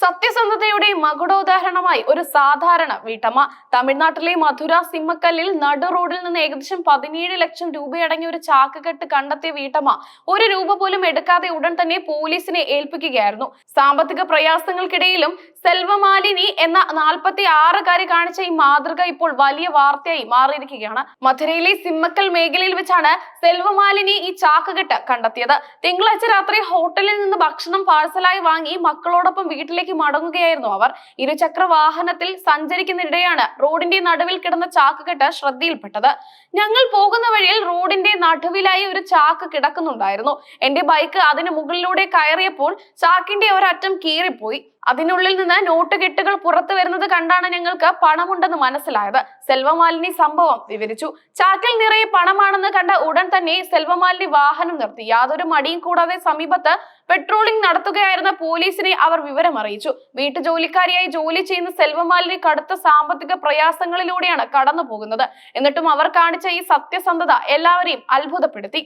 സത്യസന്ധതയുടെ മകുടോദാഹരണമായി ഒരു സാധാരണ വീട്ടമ്മ. തമിഴ്നാട്ടിലെ മധുര സിമ്മക്കല്ലിൽ നടു റോഡിൽ നിന്ന് ഏകദേശം പതിനേഴ് ലക്ഷം രൂപയടങ്ങിയ ഒരു ചാക്കുകെട്ട് കണ്ടെത്തിയ വീട്ടമ്മ ഒരു രൂപ പോലും എടുക്കാതെ ഉടൻ തന്നെ പോലീസിനെ ഏൽപ്പിക്കുകയായിരുന്നു. സാമ്പത്തിക പ്രയാസങ്ങൾക്കിടയിലും സെൽവമാലിനി എന്ന നാൽപ്പത്തി ആറുകാരി കാണിച്ച ഈ മാതൃക ഇപ്പോൾ വലിയ വാർത്തയായി മാറിയിരിക്കുകയാണ്. മധുരയിലെ സിമ്മക്കൽ മേഖലയിൽ വെച്ചാണ് സെൽവമാലിനി ഈ ചാക്കുകെട്ട് കണ്ടെത്തിയത്. തിങ്കളാഴ്ച രാത്രി ഹോട്ടലിൽ നിന്ന് ഭക്ഷണം പാഴ്സലായി വാങ്ങി മക്കളോടൊപ്പം വീട്ടിലേക്ക് മടങ്ങുകയായിരുന്നു അവർ. ഇരുചക്ര വാഹനത്തിൽ സഞ്ചരിക്കുന്നിടെയാണ് റോഡിന്റെ നടുവിൽ കിടന്ന ചാക്കുകെട്ട് ശ്രദ്ധയിൽപ്പെട്ടത്. ഞങ്ങൾ പോകുന്ന വഴിയിൽ റോഡിന്റെ നടുവിലായി ഒരു ചാക്ക് കിടക്കുന്നുണ്ടായിരുന്നു. എന്റെ ബൈക്ക് അതിന് മുകളിലൂടെ കയറിയപ്പോൾ ചാക്കിന്റെ ഒരറ്റം കീറിപ്പോയി. അതിനുള്ളിൽ നിന്ന് നോട്ട് കെട്ടുകൾ പുറത്തു വരുന്നത് കണ്ടാണ് ഞങ്ങൾക്ക് പണമുണ്ടെന്ന് മനസ്സിലായത്. സെൽവമാലിനി സംഭവം വിവരിച്ചു. ചാക്കിൽ നിറയെ പണമാണെന്ന് കണ്ട ഉടൻ തന്നെ സെൽവമാലിനി വാഹനം നിർത്തി. യാതൊരു മടിയും കൂടാതെ സമീപത്ത് പെട്രോളിംഗ് നടത്തുകയായിരുന്ന പോലീസിനെ അവർ വിവരം അറിയിച്ചു വീട്ടുജോലിക്കാരിയായി ജോലി ചെയ്യുന്ന സെൽവമാലിനി കടുത്ത സാമ്പത്തിക പ്രയാസങ്ങളിലൂടെയാണ് കടന്നു പോകുന്നത് എന്നിട്ടും അവർ കാണിച്ച ഈ സത്യസന്ധത എല്ലാവരെയും അത്ഭുതപ്പെടുത്തി.